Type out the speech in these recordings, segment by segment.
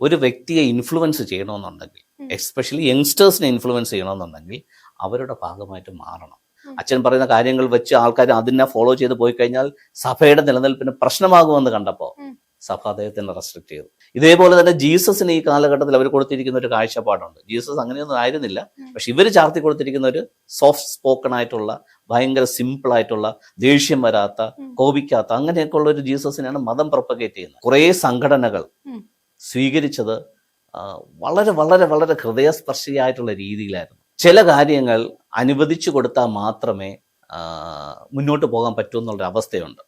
ഒരു വ്യക്തിയെ ഇൻഫ്ലുവൻസ് ചെയ്യണമെന്നുണ്ടെങ്കിൽ. എസ്പെഷ്യലി യങ്സ്റ്റേഴ്സിനെ ഇൻഫ്ലുവൻസ് ചെയ്യണമെന്നുണ്ടെങ്കിൽ അവരുടെ ഭാഗമായിട്ട് മാറണം. അച്ഛൻ പറയുന്ന കാര്യങ്ങൾ വെച്ച് ആൾക്കാർ അതിനെ ഫോളോ ചെയ്ത് പോയി കഴിഞ്ഞാൽ സഭയുടെ നിലനിൽപ്പിന് പ്രശ്നമാകുമെന്ന് കണ്ടപ്പോൾ സഭ അദ്ദേഹത്തിനെ റെസ്ട്രിക്ട് ചെയ്തു. ഇതേപോലെ തന്നെ ജീസസിന് ഈ കാലഘട്ടത്തിൽ അവർ കൊടുത്തിരിക്കുന്ന ഒരു കാഴ്ചപ്പാടുണ്ട്. ജീസസ് അങ്ങനെയൊന്നും ആയിരുന്നില്ല. പക്ഷെ ഇവർ ചാർത്തി കൊടുത്തിരിക്കുന്ന ഒരു സോഫ്റ്റ് സ്പോക്കൺ ആയിട്ടുള്ള ഭയങ്കര സിമ്പിൾ ആയിട്ടുള്ള ദേഷ്യം വരാത്ത. കോപിക്കാത്ത അങ്ങനെയൊക്കെ ഉള്ള ഒരു ജീസസിനെയാണ് മതം പ്രൊപ്പഗേറ്റ് ചെയ്യുന്നത്. കുറേ സംഘടനകൾ. സ്വീകരിച്ചത് വളരെ വളരെ വളരെ ഹൃദയസ്പർശിയായിട്ടുള്ള രീതിയിലായിരുന്നു. ചില കാര്യങ്ങൾ അനുവദിച്ചു കൊടുത്താൽ മാത്രമേ മുന്നോട്ട് പോകാൻ പറ്റൂ എന്നുള്ള അവസ്ഥയുണ്ട്.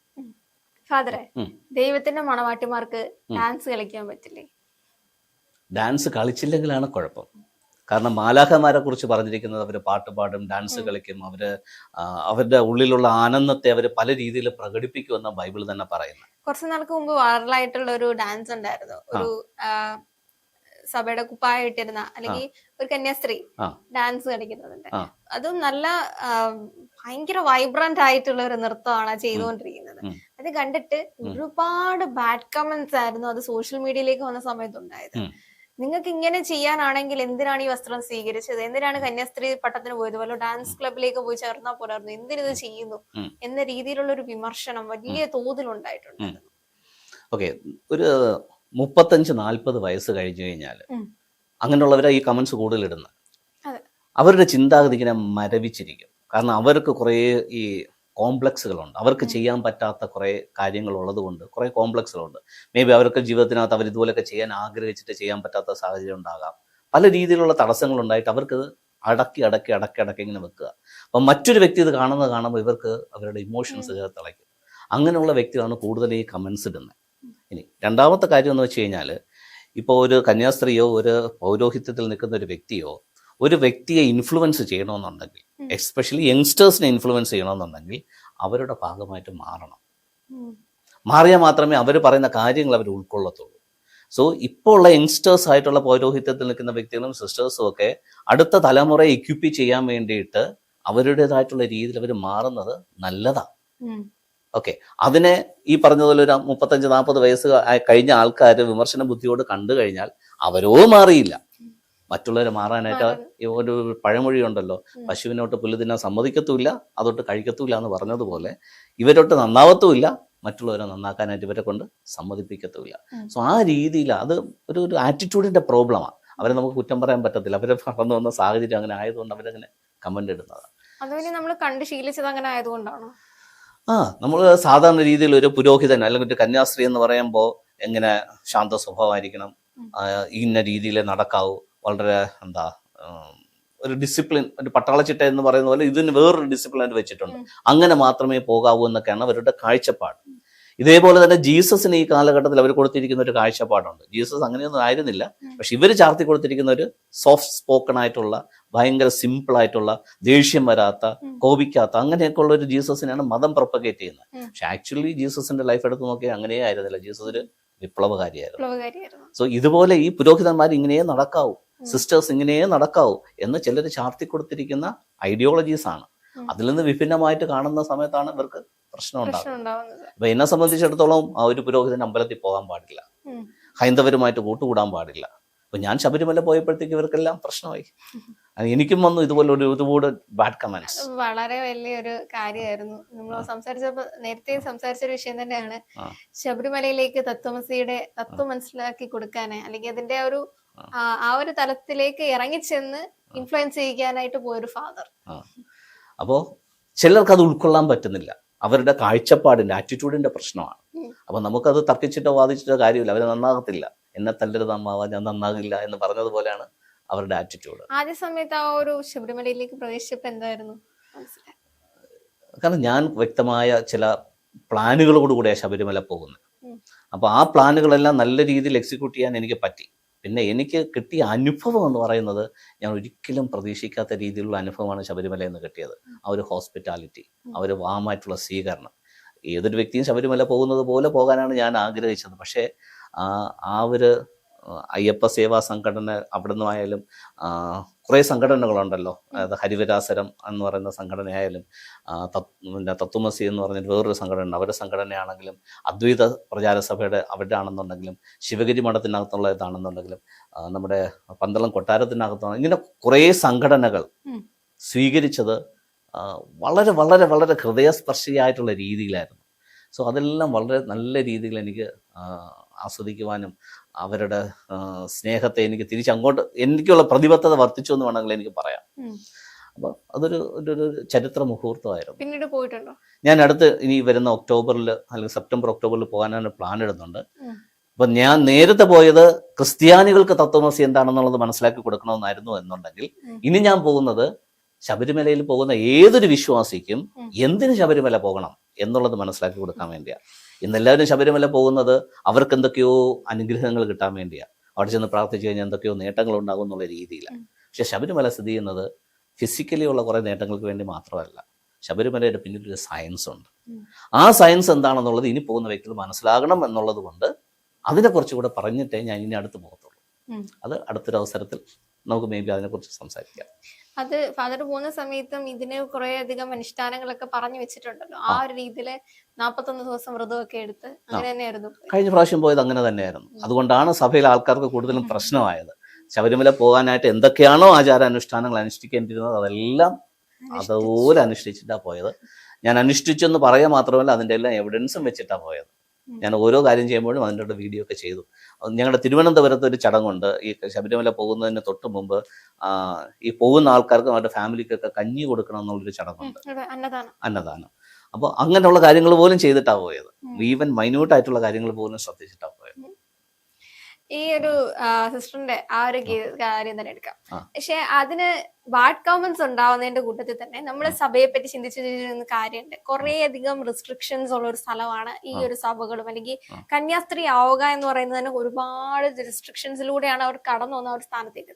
ഫാദറെ ദൈവത്തിന്റെ മണവാട്ടിമാർക്ക് ഡാൻസ് കളിക്കാൻ പറ്റില്ലേ? ഡാൻസ് കളിച്ചില്ലെങ്കിലാണ് കുഴപ്പം. കാരണം മാലാഖമാരെ കുറിച്ച് പറഞ്ഞിരിക്കുന്നത് അവർ പാട്ട് പാടും ഡാൻസ് കളിക്കും അവർ അവരുടെ ഉള്ളിലുള്ള ആനന്ദത്തെ അവർ പല രീതിയിൽ പ്രകടിപ്പിക്കുമെന്ന ബൈബിൾ തന്നെ പറയുന്നു. കുറച്ച് നാൾക്ക് മുമ്പ് വൈറലായിട്ടുള്ള ഒരു ഡാൻസ് ഉണ്ടായിരുന്നു ഒരു സഭയുടെ കുപ്പായ ഇട്ടിരുന്ന അല്ലെങ്കിൽ ഒരു കന്യാസ്ത്രീ. ഡാൻസ് കളിക്കുന്നുണ്ട് അതും നല്ല ഭയങ്കര വൈബ്രന്റ് ആയിട്ടുള്ള ഒരു നൃത്തമാണ് ചെയ്തുകൊണ്ടിരിക്കുന്നത്. അത് കണ്ടിട്ട് ഒരുപാട് ബാഡ് കമന്റ്സ് ആയിരുന്നു അത് സോഷ്യൽ മീഡിയയിലേക്ക് വന്ന സമയത്ത് ഉണ്ടായത്. നിങ്ങൾക്ക് ഇങ്ങനെ ചെയ്യാനാണെങ്കിൽ എന്തിനാണ് ഈ വസ്ത്രം സ്വീകരിച്ചത്? എന്തിനാണ് കന്യാസ്ത്രീ പട്ടത്തിന് പോയത്? വല്ല ഡാൻസ് ക്ലബിലേക്ക് പോയി ചേർന്നാൽ പോരായിരുന്നു. എന്തിനിത് ചെയ്യുന്നു? എന്ന രീതിയിലുള്ള ഒരു വിമർശനം വലിയ തോതിൽ ഉണ്ടായിട്ടുണ്ട് ഓക്കെ. ഒരു മുപ്പത്തഞ്ച് നാൽപ്പത് വയസ്സ് കഴിഞ്ഞു കഴിഞ്ഞാൽ അങ്ങനെയുള്ളവരെ ഈ കമന്റ്സ് കൂടുതൽ ഇടുന്നത്. അവരുടെ ചിന്താഗതി ഇങ്ങനെ മരവിച്ചിരിക്കും. കാരണം അവർക്ക് കുറേ ഈ കോംപ്ലക്സുകളുണ്ട്. അവർക്ക് ചെയ്യാൻ പറ്റാത്ത കുറേ കാര്യങ്ങൾ ഉള്ളത് കൊണ്ട് കുറേ കോംപ്ലക്സുകളുണ്ട്. മേ ബി അവർക്ക് ജീവിതത്തിനകത്ത് അവർ ഇതുപോലെയൊക്കെ ചെയ്യാൻ ആഗ്രഹിച്ചിട്ട് ചെയ്യാൻ പറ്റാത്ത സാഹചര്യം ഉണ്ടാകാം. പല രീതിയിലുള്ള തടസ്സങ്ങൾ ഉണ്ടായിട്ട് അവർക്ക് അടക്കി അടക്കി അടക്കി അടക്കി ഇങ്ങനെ വെക്കുക. അപ്പം മറ്റൊരു വ്യക്തി ഇത് കാണുന്നത് കാണുമ്പോൾ ഇവർക്ക് അവരുടെ ഇമോഷൻസ് കയറി തിളയ്ക്കും അങ്ങനെയുള്ള വ്യക്തികളാണ് കൂടുതൽ ഈ കമൻസ് ഇടുന്നത്. ഇനി രണ്ടാമത്തെ കാര്യം എന്ന് വെച്ച് കഴിഞ്ഞാൽ ഇപ്പോൾ ഒരു കന്യാസ്ത്രീയോ ഒരു പൗരോഹിത്യത്തിൽ നിൽക്കുന്ന ഒരു വ്യക്തിയോ ഒരു വ്യക്തിയെ ഇൻഫ്ലുവൻസ് ചെയ്യണമെന്നുണ്ടെങ്കിൽ. എസ്പെഷ്യലി യങ്സ്റ്റേഴ്സിനെ ഇൻഫ്ലുവൻസ് ചെയ്യണമെന്നുണ്ടെങ്കിൽ അവരുടെ ഭാഗമായിട്ട് മാറണം. മാറിയാൽ മാത്രമേ അവർ പറയുന്ന കാര്യങ്ങൾ അവർ ഉൾക്കൊള്ളത്തുള്ളൂ. സോ ഇപ്പോൾ ഉള്ള യങ്സ്റ്റേഴ്സ് ആയിട്ടുള്ള പൗരോഹിത്യത്തിൽ നിൽക്കുന്ന വ്യക്തികളും സിസ്റ്റേഴ്സും ഒക്കെ അടുത്ത തലമുറയെ ഇക്വിപ്പ് ചെയ്യാൻ വേണ്ടിയിട്ട് അവരുടേതായിട്ടുള്ള രീതിയിൽ അവർ മാറുന്നത് നല്ലതാണ്. ഓക്കെ അതിനെ ഈ പറഞ്ഞതുപോലെ ഒരു മുപ്പത്തഞ്ച് നാൽപ്പത് വയസ്സ് കഴിഞ്ഞ ആൾക്കാർ വിമർശന ബുദ്ധിയോട് കണ്ടു കഴിഞ്ഞാൽ അവരോ മാറിയില്ല. മറ്റുള്ളവരെ മാറാനായിട്ട് ഒരു പഴമൊഴി ഉണ്ടല്ലോ. പശുവിനോട്ട് പുല്ല് തിന്നാൻ സമ്മതിക്കത്തുമില്ല അതൊട്ട് കഴിക്കത്തുമില്ല എന്ന് പറഞ്ഞതുപോലെ ഇവരോട്ട് നന്നാവത്തുമില്ല മറ്റുള്ളവരെ നന്നാക്കാനായിട്ട് ഇവരെ കൊണ്ട് സമ്മതിപ്പിക്കത്തുമില്ല. സോ ആ രീതിയിൽ അത് ഒരു ഒരു ആറ്റിറ്റ്യൂഡിന്റെ പ്രോബ്ലമാണ് അവരെ നമുക്ക് കുറ്റം പറയാൻ പറ്റത്തില്ല. അവരെ വളർന്നു വന്ന സാഹചര്യം അങ്ങനെ ആയതുകൊണ്ട് അവരങ്ങനെ കമന്റ് ഇടുന്നതാണ്. നമ്മൾ കണ്ട് ശീലിച്ചത് അങ്ങനെ ആയതുകൊണ്ടാണോ? ആ നമ്മൾ സാധാരണ രീതിയിൽ ഒരു പുരോഹിതൻ അല്ലെങ്കിൽ ഒരു കന്യാസ്ത്രീ എന്ന് പറയുമ്പോൾ എങ്ങനെ ശാന്ത സ്വഭാവമായിരിക്കണം ഇന്ന രീതിയിൽ നടക്കാവൂ വളരെ എന്താ ഒരു ഡിസിപ്ലിൻ ഒരു പട്ടാളച്ചിട്ട എന്ന് പറയുന്ന പോലെ ഇതിന് വേറൊരു ഡിസിപ്ലിൻ ആയിട്ട് വെച്ചിട്ടുണ്ട്. അങ്ങനെ മാത്രമേ പോകാവൂ എന്നൊക്കെയാണ് അവരുടെ കാഴ്ചപ്പാട്. ഇതേപോലെ തന്നെ ജീസസിന് ഈ കാലഘട്ടത്തിൽ അവർ കൊടുത്തിരിക്കുന്ന ഒരു കാഴ്ചപ്പാടുണ്ട്. ജീസസ് അങ്ങനെയൊന്നും ആയിരുന്നില്ല. പക്ഷെ ഇവർ ചാർത്തി കൊടുത്തിരിക്കുന്ന ഒരു സോഫ്റ്റ് സ്പോക്കൺ ആയിട്ടുള്ള ഭയങ്കര സിമ്പിൾ ആയിട്ടുള്ള ദേഷ്യം വരാത്ത. കോപിക്കാത്ത അങ്ങനെയൊക്കെ ഉള്ള ഒരു ജീസസിനെയാണ് മതം പ്രൊപ്പഗേറ്റ് ചെയ്യുന്നത്. പക്ഷെ ആക്ച്വലി ജീസസിന്റെ ലൈഫ് എടുത്ത് നോക്കിയാൽ അങ്ങനെയേ ആയിരുന്നില്ല. ജീസസ് ഒരു വിപ്ലവകാരിയായിരുന്നു. സോ ഇതുപോലെ ഈ പുരോഹിതന്മാർ ഇങ്ങനെയേ നടക്കാവൂ. സിസ്റ്റേഴ്സ് ഇങ്ങനെയേ നടക്കാവൂ എന്ന് ചിലർ ചാർത്തി കൊടുത്തിരിക്കുന്ന ഐഡിയോളജീസ് ആണ്. അതിൽ നിന്ന് വിഭിന്നമായിട്ട് കാണുന്ന സമയത്താണ് ഇവർക്ക് പ്രശ്നം ഉണ്ടാകുന്നത്. അപ്പൊ എന്നെ സംബന്ധിച്ചിടത്തോളം ആ ഒരു പുരോഹിതൻ അമ്പലത്തിൽ പോകാൻ പാടില്ല. ഹൈന്ദവരുമായിട്ട് കൂട്ടുകൂടാൻ പാടില്ല. അപ്പൊ ഞാൻ ശബരിമല പോയപ്പോഴത്തേക്ക് ഇവർക്കെല്ലാം പ്രശ്നമായി. എനിക്കും വന്നു ഇതുപോലെ ഒരു ഒരുപാട് ബാഡ് കമന്റ്സ് വളരെ വലിയൊരു കാര്യമായിരുന്നു. നമ്മൾ സംസാരിച്ചപ്പോ നേരത്തെ സംസാരിച്ച ഒരു വിഷയം തന്നെയാണ്. ശബരിമലയിലേക്ക് തത്വമസിയുടെ തത്വം മനസ്സിലാക്കി കൊടുക്കാന് അല്ലെങ്കിൽ അതിന്റെ ഒരു ആ. ഒരു തലത്തിലേക്ക് ഇറങ്ങിച്ചെന്ന് ഇൻഫ്ലുവൻസ് ചെയ്യാനായിട്ട് പോയൊരു ഫാദർ അപ്പോ ചിലർക്ക് അത് ഉൾക്കൊള്ളാൻ പറ്റുന്നില്ല. അവരുടെ കാഴ്ചപ്പാടിന്റെ ആറ്റിറ്റ്യൂഡിന്റെ പ്രശ്നമാണ്. അപ്പൊ നമുക്കത് തർക്കിച്ചിട്ടോ വാദിച്ചിട്ടോ കാര്യമില്ല. അവർ നന്നാകത്തില്ല. എന്നെ തല്ലരുത് അമ്മാവ ഞാൻ നന്നാകില്ല എന്ന് പറഞ്ഞതുപോലെയാണ് അവരുടെ ആറ്റിറ്റ്യൂഡ് ആദ്യ സമയത്ത് ആ ഒരു ശബരിമലയിലേക്ക് പ്രവേശിച്ചപ്പോ എന്തായിരുന്നു? കാരണം ഞാൻ വ്യക്തമായ ചില പ്ലാനുകളോടുകൂടിയാണ് ശബരിമല പോകുന്നത്. ഉം. അപ്പൊ ആ പ്ലാനുകളെല്ലാം നല്ല രീതിയിൽ എക്സിക്യൂട്ട് ചെയ്യാൻ എനിക്ക് പറ്റി. പിന്നെ എനിക്ക് കിട്ടിയ അനുഭവം എന്ന് പറയുന്നത് ഞാൻ ഒരിക്കലും പ്രതീക്ഷിക്കാത്ത രീതിയിലുള്ള അനുഭവമാണ് ശബരിമലയിൽ നിന്ന് കിട്ടിയത്. ആ ഒരു ഹോസ്പിറ്റാലിറ്റി. ആ ഒരു വാമായിട്ടുള്ള സ്വീകരണം. ഏതൊരു വ്യക്തിയും ശബരിമല പോകുന്നത് പോലെ പോകാനാണ് ഞാൻ ആഗ്രഹിച്ചത്. പക്ഷേ ആ ആ ഒരു അയ്യപ്പ സേവാ സംഘടന അവിടെ നിന്നായാലും കുറേ സംഘടനകളുണ്ടല്ലോ. അതായത് ഹരിവരാസരം എന്ന് പറയുന്ന സംഘടനയായാലും പിന്നെ തത്വമസി എന്ന് പറഞ്ഞിട്ട് വേറൊരു സംഘടന അവരുടെ സംഘടനയാണെങ്കിലും അദ്വൈത പ്രചാരസഭയുടെ അവരുടെ ആണെന്നുണ്ടെങ്കിലും ശിവഗിരി മഠത്തിനകത്തുള്ള ഇതാണെന്നുണ്ടെങ്കിലും നമ്മുടെ പന്തളം കൊട്ടാരത്തിനകത്താണ് ഇങ്ങനെ കുറേ സംഘടനകൾ സ്വീകരിച്ചത് വളരെ വളരെ വളരെ ഹൃദയസ്പർശിയായിട്ടുള്ള രീതിയിലായിരുന്നു. സോ അതെല്ലാം വളരെ നല്ല രീതിയിൽ എനിക്ക് ആസ്വദിക്കുവാനും അവരുടെ സ്നേഹത്തെ എനിക്ക് തിരിച്ചങ്ങോട്ട് എനിക്കുള്ള പ്രതിബദ്ധത വർദ്ധിച്ചു എന്ന് വേണമെങ്കിൽ എനിക്ക് പറയാം. അപ്പൊ അതൊരു ഒരു ചരിത്ര മുഹൂർത്തമായിരുന്നു. പിന്നീട് പോയിട്ടുണ്ടോ? ഞാൻ അടുത്ത് ഇനി വരുന്ന ഒക്ടോബറിൽ അല്ലെങ്കിൽ സെപ്റ്റംബർ ഒക്ടോബറിൽ പോകാനാണ് പ്ലാൻ ഇടുന്നുണ്ട്. അപ്പൊ ഞാൻ നേരത്തെ പോയത് ക്രിസ്ത്യാനികൾക്ക് തത്വമസി എന്താണെന്നുള്ളത് മനസ്സിലാക്കി കൊടുക്കണമെന്നായിരുന്നു എന്നുണ്ടെങ്കിൽ ഇനി ഞാൻ പോകുന്നത് ശബരിമലയിൽ പോകുന്ന ഏതൊരു വിശ്വാസിക്കും. എന്തിന് ശബരിമല പോകണം എന്നുള്ളത് മനസ്സിലാക്കി കൊടുക്കാൻ വേണ്ടിയാണ് ഇന്നെല്ലാവരും ശബരിമല പോകുന്നത് അവർക്ക് എന്തൊക്കെയോ അനുഗ്രഹങ്ങൾ കിട്ടാൻ വേണ്ടിയാണ് അവിടെ ചെന്ന് പ്രാർത്ഥിച്ചു കഴിഞ്ഞാൽ എന്തൊക്കെയോ നേട്ടങ്ങൾ ഉണ്ടാകും എന്നുള്ള രീതിയിലാണ്. പക്ഷെ ശബരിമല സ്ഥിതി ചെയ്യുന്നത് ഫിസിക്കലി ഉള്ള കുറേ നേട്ടങ്ങൾക്ക് വേണ്ടി മാത്രമല്ല. ശബരിമലയുടെ പിന്നിൽ ഒരു സയൻസ് ഉണ്ട് ആ സയൻസ് എന്താണെന്നുള്ളത് ഇനി പോകുന്ന വ്യക്തികൾ മനസ്സിലാകണം എന്നുള്ളത് കൊണ്ട് അതിനെ കുറച്ചുകൂടെ പറഞ്ഞിട്ടേ ഞാൻ ഇനി അടുത്ത് പോകത്തുള്ളൂ. അത് അടുത്തൊരു അവസരത്തിൽ നമുക്ക് മേ ബി അതിനെക്കുറിച്ച് സംസാരിക്കാം. അത് ഫാദർ പോകുന്ന സമയത്തും ഇതിന് കുറെ അധികം അനുഷ്ഠാനങ്ങളൊക്കെ പറഞ്ഞു വെച്ചിട്ടുണ്ടല്ലോ. ആ ഒരു രീതിയിൽ നാപ്പത്തൊന്ന് ദിവസം വ്രതമൊക്കെ എടുത്ത് അങ്ങനെ തന്നെയായിരുന്നു. കഴിഞ്ഞ പ്രാവശ്യം പോയത് അങ്ങനെ തന്നെയായിരുന്നു. അതുകൊണ്ടാണ് സഭയിലെ ആൾക്കാർക്ക് കൂടുതലും പ്രശ്നമായത്. ശബരിമല പോകാനായിട്ട് എന്തൊക്കെയാണോ ആചാരാനുഷ്ഠാനങ്ങൾ അനുഷ്ഠിക്കേണ്ടിരുന്നത് അതെല്ലാം അതുപോലെ അനുഷ്ഠിച്ചിട്ടാണ് പോയത്. ഞാൻ അനുഷ്ഠിച്ചെന്ന് പറയുക മാത്രമല്ല അതിന്റെ എല്ലാം എവിഡൻസും വെച്ചിട്ടാണ് പോയത്. ഞാൻ ഓരോ കാര്യം ചെയ്യുമ്പോഴും അതിന്റെ ഒരു വീഡിയോ ഒക്കെ ചെയ്തു. ഞങ്ങളുടെ തിരുവനന്തപുരത്ത് ഒരു ചടങ്ങുണ്ട്. ഈ ശബരിമല പോകുന്നതിന് തൊട്ട് മുമ്പ് ഈ പോകുന്ന ആൾക്കാർക്കും അവരുടെ ഫാമിലിക്കൊക്കെ കഞ്ഞി കൊടുക്കണം എന്നുള്ളൊരു ചടങ്ങുണ്ട്. അന്നദാനം. അന്നദാനം. അപ്പോൾ അങ്ങനെയുള്ള കാര്യങ്ങൾ പോലും ചെയ്തിട്ടാണ് പോയത്. ഈവൻ മൈന്യൂട്ടായിട്ടുള്ള കാര്യങ്ങൾ പോലും ശ്രദ്ധിച്ചിട്ടാണ് പോയത്. ഈ ഒരു സിസ്റ്ററിന്റെ ആ ഒരു കാര്യം തന്നെ എടുക്കാം. പക്ഷെ അതിന് ബാഡ് കമന്റ്സ് ഉണ്ടാവുന്നതിന്റെ കൂട്ടത്തിൽ തന്നെ നമ്മുടെ സഭയെ പറ്റി ചിന്തിച്ചു ചിന്തിച്ചിരുന്ന കാര്യമുണ്ട്. കുറെ അധികം റെസ്ട്രിക്ഷൻസ് ഉള്ള ഒരു സ്ഥലമാണ് ഈ ഒരു സഭകളും. അല്ലെങ്കിൽ കന്യാസ്ത്രീ ആവുക എന്ന് പറയുന്നത് തന്നെ ഒരുപാട് റെസ്ട്രിക്ഷൻസിലൂടെയാണ് അവർ കടന്നു വന്ന ഒരു സ്ഥാനത്തേക്ക്.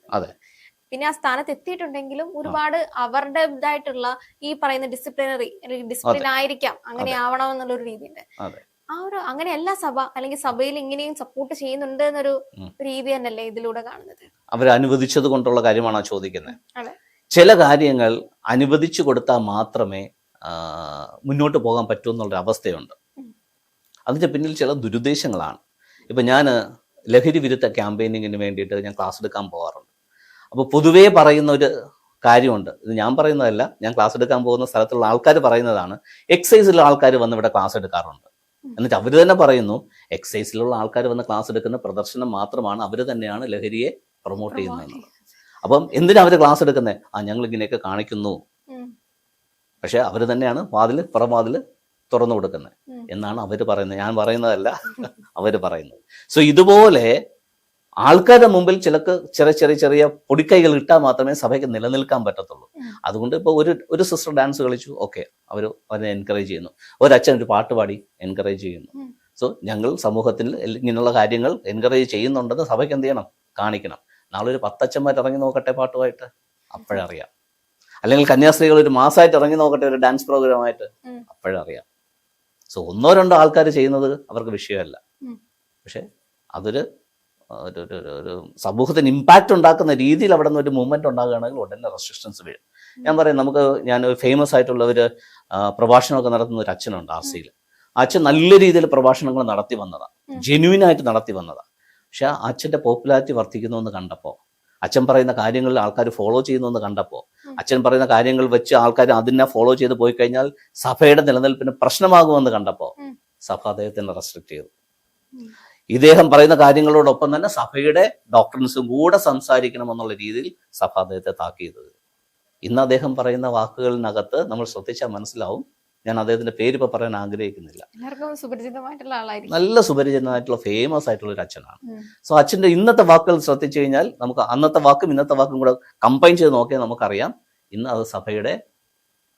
പിന്നെ ആ സ്ഥാനത്ത് എത്തിയിട്ടുണ്ടെങ്കിലും ഒരുപാട് അവരുടെ ഇതായിട്ടുള്ള ഈ പറയുന്ന ഡിസിപ്ലിനറി അല്ലെങ്കിൽ ഡിസിപ്ലിൻ ആയിരിക്കാം. അങ്ങനെ ആവണം എന്നുള്ള ഒരു രീതിയുണ്ട്. ആ ഒരു അങ്ങനെ എല്ലാ സഭ അല്ലെങ്കിൽ സഭയിൽ ഇങ്ങനെയും സപ്പോർട്ട് ചെയ്യുന്നുണ്ട് എന്നൊരു. രീതി തന്നെയല്ലേ ഇതിലൂടെ കാണുന്നത്? അവർ അനുവദിച്ചത് കൊണ്ടുള്ള കാര്യമാണോ ചോദിക്കുന്നത് ചില കാര്യങ്ങൾ അനുവദിച്ചു കൊടുത്താൽ മാത്രമേ മുന്നോട്ട് പോകാൻ പറ്റൂ എന്നുള്ളൊരു അവസ്ഥയുണ്ട്. അതിന്റെ അതിന്റെ പിന്നിൽ ചില ദുരുദ്ദേശങ്ങളാണ്. ഇപ്പം ഞാൻ ലഹരി വിരുദ്ധ ക്യാമ്പയിനിങ്ങിന് വേണ്ടിയിട്ട് ഞാൻ ക്ലാസ് എടുക്കാൻ പോകാറുണ്ട്. അപ്പോൾ പൊതുവേ പറയുന്ന ഒരു കാര്യമുണ്ട്. ഇത് ഞാൻ പറയുന്നതല്ല ഞാൻ ക്ലാസ് എടുക്കാൻ പോകുന്ന സ്ഥലത്തുള്ള ആൾക്കാർ പറയുന്നതാണ് എക്സൈസിലുള്ള ആൾക്കാർ വന്ന് ഇവിടെ ക്ലാസ് എടുക്കാറുണ്ട്. എന്നിട്ട് അവർ തന്നെ പറയുന്നു എക്സൈസിലുള്ള ആൾക്കാർ വന്ന് ക്ലാസ് എടുക്കുന്ന പ്രദർശനം മാത്രമാണ് അവർ തന്നെയാണ് ലഹരിയെ പ്രൊമോട്ട് ചെയ്യുന്നത്. അപ്പം എന്തിനാ അവർ ക്ലാസ് എടുക്കുന്നത് ആ ഞങ്ങൾ ഇങ്ങനെയൊക്കെ കാണിക്കുന്നു. പക്ഷെ അവർ തന്നെയാണ് വാതിൽ പുറംവാതിൽ തുറന്നു കൊടുക്കുന്നത്. എന്നാണ് അവർ പറയുന്നത്. ഞാൻ പറയുന്നതല്ല അവർ പറയുന്നത്. സോ ഇതുപോലെ ആൾക്കാരുടെ മുമ്പിൽ ചിലക്ക് ചെറിയ ചെറിയ ചെറിയ പൊടിക്കൈകൾ ഇട്ടാൽ മാത്രമേ സഭയ്ക്ക് നിലനിൽക്കാൻ പറ്റത്തുള്ളൂ. അതുകൊണ്ട് ഇപ്പോൾ ഒരു ഒരു സിസ്റ്റർ ഡാൻസ് കളിച്ചു ഓക്കെ അവർ അവരെ എൻകറേജ് ചെയ്യുന്നു. ഒരച്ഛൻ ഒരു പാട്ട് പാടി എൻകറേജ് ചെയ്യുന്നു. സോ ഞങ്ങൾ സമൂഹത്തിൽ ഇങ്ങനെയുള്ള കാര്യങ്ങൾ എൻകറേജ് ചെയ്യുന്നുണ്ടെന്ന് സഭയ്ക്ക് എന്ത് ചെയ്യണം? കാണിക്കണം. നാളെ ഒരു പത്തച്ഛന്മാർ ഇറങ്ങി നോക്കട്ടെ പാട്ടുമായിട്ട്? അപ്പോഴറിയാം. അല്ലെങ്കിൽ കന്യാസ്ത്രീകൾ ഒരു മാസമായിട്ട് ഇറങ്ങി നോക്കട്ടെ ഒരു ഡാൻസ് പ്രോഗ്രാമായിട്ട്. അപ്പോഴറിയാം. സോ ഒന്നോ രണ്ടോ ആൾക്കാർ ചെയ്യുന്നത് അവർക്ക് വിഷയമല്ല. പക്ഷെ അതൊരു ഒരു ഒരു- സമൂഹത്തിന് ഇമ്പാക്റ്റ് ഉണ്ടാക്കുന്ന രീതിയിൽ അവിടെ നിന്ന് ഒരു മൂവ്മെന്റ് ഉണ്ടാകുകയാണെങ്കിൽ ഉടനെ റെസ്ട്രിക്ഷൻസ് വീഴും ഞാൻ പറയും നമുക്ക് ഞാൻ ഫേമസ് ആയിട്ടുള്ള ഒരു പ്രഭാഷണമൊക്കെ നടത്തുന്ന ഒരു അച്ഛനുണ്ട് ആർ സിയിൽ അച്ഛൻ നല്ല രീതിയിൽ പ്രഭാഷണങ്ങൾ നടത്തി വന്നതാണ്. ജെന്യൂൻ ആയിട്ട് നടത്തി വന്നതാണ് പക്ഷെ അച്ഛന്റെ പോപ്പുലാരിറ്റി വർദ്ധിക്കുന്നു എന്ന് കണ്ടപ്പോൾ അച്ഛൻ പറയുന്ന കാര്യങ്ങളിൽ ആൾക്കാർ ഫോളോ ചെയ്യുന്നു എന്ന് കണ്ടപ്പോൾ അച്ഛൻ പറയുന്ന കാര്യങ്ങൾ വെച്ച് ആൾക്കാർ അതിനെ ഫോളോ ചെയ്ത് പോയി കഴിഞ്ഞാൽ സഭയുടെ നിലനിൽപ്പിന് പ്രശ്നമാകുമെന്ന് കണ്ടപ്പോൾ സഭ അദ്ദേഹത്തിനെ റെസ്ട്രിക്ട് ചെയ്തു. ഇദ്ദേഹം പറയുന്ന കാര്യങ്ങളോടൊപ്പം തന്നെ സഭയുടെ ഡോക്ടറിൻസും കൂടെ സംസാരിക്കണം എന്നുള്ള രീതിയിൽ സഭ അദ്ദേഹത്തെ താക്കിയത് ഇന്ന് അദ്ദേഹം പറയുന്ന വാക്കുകളിനകത്ത് നമ്മൾ ശ്രദ്ധിച്ചാൽ മനസ്സിലാവും. ഞാൻ അദ്ദേഹത്തിന്റെ പേര് ഇപ്പൊ പറയാൻ ആഗ്രഹിക്കുന്നില്ല. നല്ല സുപരിചിതമായിട്ടുള്ള ആളായിരിക്കും. നല്ല സുപരിചിതനായിട്ടുള്ള ഫേമസ് ആയിട്ടുള്ള ഒരു അച്ഛനാണ്. സോ അച്ഛന്റെ ഇന്നത്തെ വാക്കുകൾ ശ്രദ്ധിച്ചു കഴിഞ്ഞാൽ നമുക്ക് അന്നത്തെ വാക്കും ഇന്നത്തെ വാക്കും കൂടെ കമ്പൈൻ ചെയ്ത് നോക്കിയാൽ നമുക്കറിയാം. ഇന്ന് അത് സഭയുടെ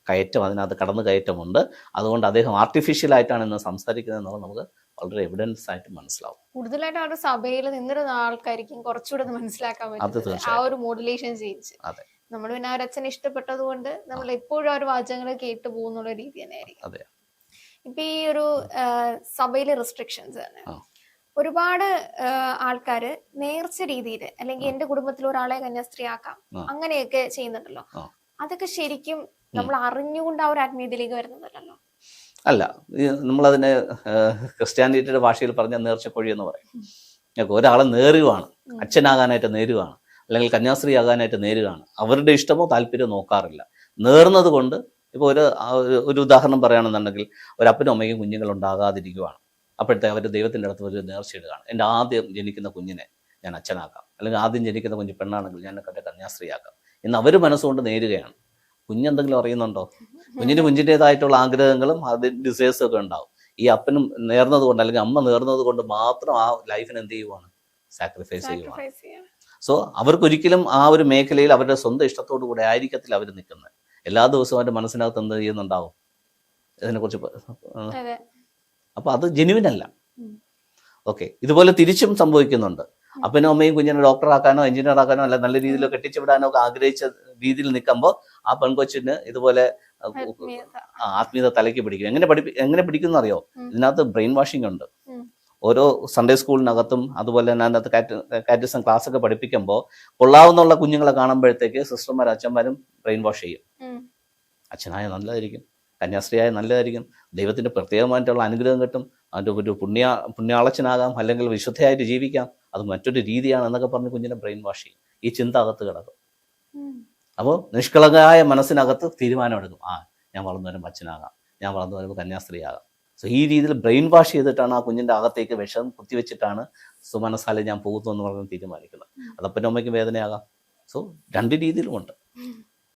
കയറ്റം അതിനകത്ത് കടന്നു കയറ്റമുണ്ട് അതുകൊണ്ട് അദ്ദേഹം ആർട്ടിഫിഷ്യൽ ആയിട്ടാണ് ഇന്ന് സംസാരിക്കുന്നത് എന്നുള്ളത് നമുക്ക് വളരെ എവിഡൻസ് ആയിട്ട് മനസ്സിലാവും. കൂടുതലായിട്ട് അവരുടെ സഭയിൽ നിന്നിരുന്ന ആൾക്കാർക്കും കുറച്ചുകൂടെ മനസ്സിലാക്കാൻ പറ്റും ആ ഒരു മോഡുലേഷൻ ചെയ്യിച്ച് അതെ. നമ്മൾ പിന്നെ ആ ഒരു അച്ഛനെ ഇഷ്ടപ്പെട്ടത് കൊണ്ട് നമ്മൾ എപ്പോഴും ആ ഒരു വാചകങ്ങൾ കേട്ടു പോകുന്നുള്ള രീതി തന്നെയായിരിക്കും അതെ. ഇപ്പൊ ഈ ഒരു സഭയിലെ റെസ്ട്രിക്ഷൻസ് തന്നെ ഒരുപാട് ആൾക്കാര് നേർച്ച രീതിയിൽ അല്ലെങ്കിൽ എന്റെ കുടുംബത്തിൽ ഒരാളെ കന്യാസ്ത്രീ ആക്കാം അങ്ങനെയൊക്കെ ചെയ്യുന്നുണ്ടല്ലോ. അതൊക്കെ ശരിക്കും നമ്മൾ അറിഞ്ഞുകൊണ്ട് ആ ഒരു ആത്മീയതയിലേക്ക് വരുന്നതല്ലോ അല്ല നമ്മളതിനെ ക്രിസ്ത്യാനിറ്റിയുടെ ഭാഷയിൽ പറഞ്ഞ നേർച്ചക്കൊഴി എന്ന് പറയും. ഞങ്ങൾക്ക് ഒരാളെ നേരുവാണ്. അച്ഛനാകാനായിട്ട് നേരുവാണ്. അല്ലെങ്കിൽ കന്യാസ്ത്രീ ആകാനായിട്ട് നേരുകയാണ് അവരുടെ ഇഷ്ടമോ താല്പര്യമോ നോക്കാറില്ല. നേർന്നത് കൊണ്ട് ഇപ്പോൾ ഒരു ഒരു- ഉദാഹരണം പറയുകയാണെന്നുണ്ടെങ്കിൽ ഒരപ്പനും അമ്മയും കുഞ്ഞുങ്ങൾ ഉണ്ടാകാതിരിക്കുവാണ്. അപ്പോഴത്തെ അവർ ദൈവത്തിന്റെ അടുത്ത് ഒരു നേർച്ചയിടുകയാണ് എന്റെ ആദ്യം ജനിക്കുന്ന കുഞ്ഞിനെ ഞാൻ അച്ഛനാക്കാം. അല്ലെങ്കിൽ ആദ്യം ജനിക്കുന്ന കുഞ്ഞ് പെണ്ണാണെങ്കിൽ ഞാൻ കണ്ട കന്യാസ്ത്രീയാക്കാം. എന്ന് അവർ മനസ്സുകൊണ്ട് നേരുകയാണ്. കുഞ്ഞെന്തെങ്കിലും അറിയുന്നുണ്ടോ? കുഞ്ഞിന് കുഞ്ഞിന്റെതായിട്ടുള്ള ആഗ്രഹങ്ങളും അതിന്റെ ഡിസൈസും ഒക്കെ ഉണ്ടാവും. ഈ അപ്പനും നേർന്നത് കൊണ്ട് അല്ലെങ്കിൽ അമ്മ നേർന്നത് കൊണ്ട് മാത്രം ആ ലൈഫിന് എന്ത് ചെയ്യുവാണ്? സാക്രിഫൈസ് ചെയ്യുവാണ്. സോ അവർക്കൊരിക്കലും ആ ഒരു മേഖലയിൽ അവരുടെ സ്വന്തം ഇഷ്ടത്തോടു കൂടെ ആയിരിക്കത്തില്ല അവർ നിൽക്കുന്നത്. എല്ലാ ദിവസവും അവരുടെ മനസ്സിനകത്ത് എന്ത് ചെയ്യുന്നുണ്ടാവും? ഇതിനെക്കുറിച്ച് അപ്പൊ അത് ജെനുവിൻ അല്ല. ഓക്കെ ഇതുപോലെ തിരിച്ചും സംഭവിക്കുന്നുണ്ട്. അപ്പനും അമ്മയും കുഞ്ഞിനെ ഡോക്ടറാക്കാനോ എഞ്ചിനീയർ ആക്കാനോ അല്ല നല്ല രീതിയിൽ കെട്ടിച്ചുവിടാനോ ഒക്കെ ആഗ്രഹിച്ച രീതിയിൽ നിൽക്കുമ്പോൾ ആ പെൺകൊച്ചിന് ഇതുപോലെ ആത്മീയത. തലയ്ക്ക് പിടിക്കും. എങ്ങനെ പഠിപ്പി എങ്ങനെ പിടിക്കുന്ന അറിയോ? ഇതിനകത്ത് ബ്രെയിൻ വാഷിംഗ് ഉണ്ട്. ഓരോ സൺഡേ സ്കൂളിനകത്തും അതുപോലെ തന്നെ അതിനകത്ത് കാറ്റിസം ക്ലാസ് ഒക്കെ പഠിപ്പിക്കുമ്പോൾ കൊള്ളാവുന്നുള്ള കുഞ്ഞുങ്ങളെ കാണുമ്പോഴത്തേക്ക് സിസ്റ്റർമാരും അച്ഛന്മാരും ബ്രെയിൻ വാഷ് ചെയ്യും. അച്ഛനായ നല്ലതായിരിക്കും. കന്യാസ്ത്രീയായ നല്ലതായിരിക്കും. ദൈവത്തിന്റെ പ്രത്യേകമായിട്ടുള്ള അനുഗ്രഹം കിട്ടും. അതിന്റെ ഒരു പുണ്യ പുണ്യാളച്ചനാകാം അല്ലെങ്കിൽ വിശുദ്ധയായിട്ട് ജീവിക്കാം. അത് മറ്റൊരു രീതിയാണ് എന്നൊക്കെ പറഞ്ഞ് കുഞ്ഞിനെ ബ്രെയിൻ വാഷ് ചെയ്യും. ഈ ചിന്ത അകത്ത് കിടക്കും. അപ്പോൾ നിഷ്കളങ്കമായ മനസ്സിനകത്ത് തീരുമാനമെടുക്കും ആ ഞാൻ വളർന്നു വരുമ്പോൾ അച്ഛനാകാം. ഞാൻ വളർന്നു വരുമ്പോൾ കന്യാസ്ത്രീയാകാം. സോ ഈ രീതിയിൽ ബ്രെയിൻ വാഷ് ചെയ്തിട്ടാണ് ആ കുഞ്ഞിന്റെ അകത്തേക്ക് വിഷം കുത്തിവെച്ചിട്ടാണ് സുമനസാലെ ഞാൻ പോകുന്നു എന്ന് പറഞ്ഞ് തീരുമാനിക്കുന്നത്. അതപ്പനും അമ്മയ്ക്കും വേദനയാകാം. സോ രണ്ട് രീതിയിലുമുണ്ട്.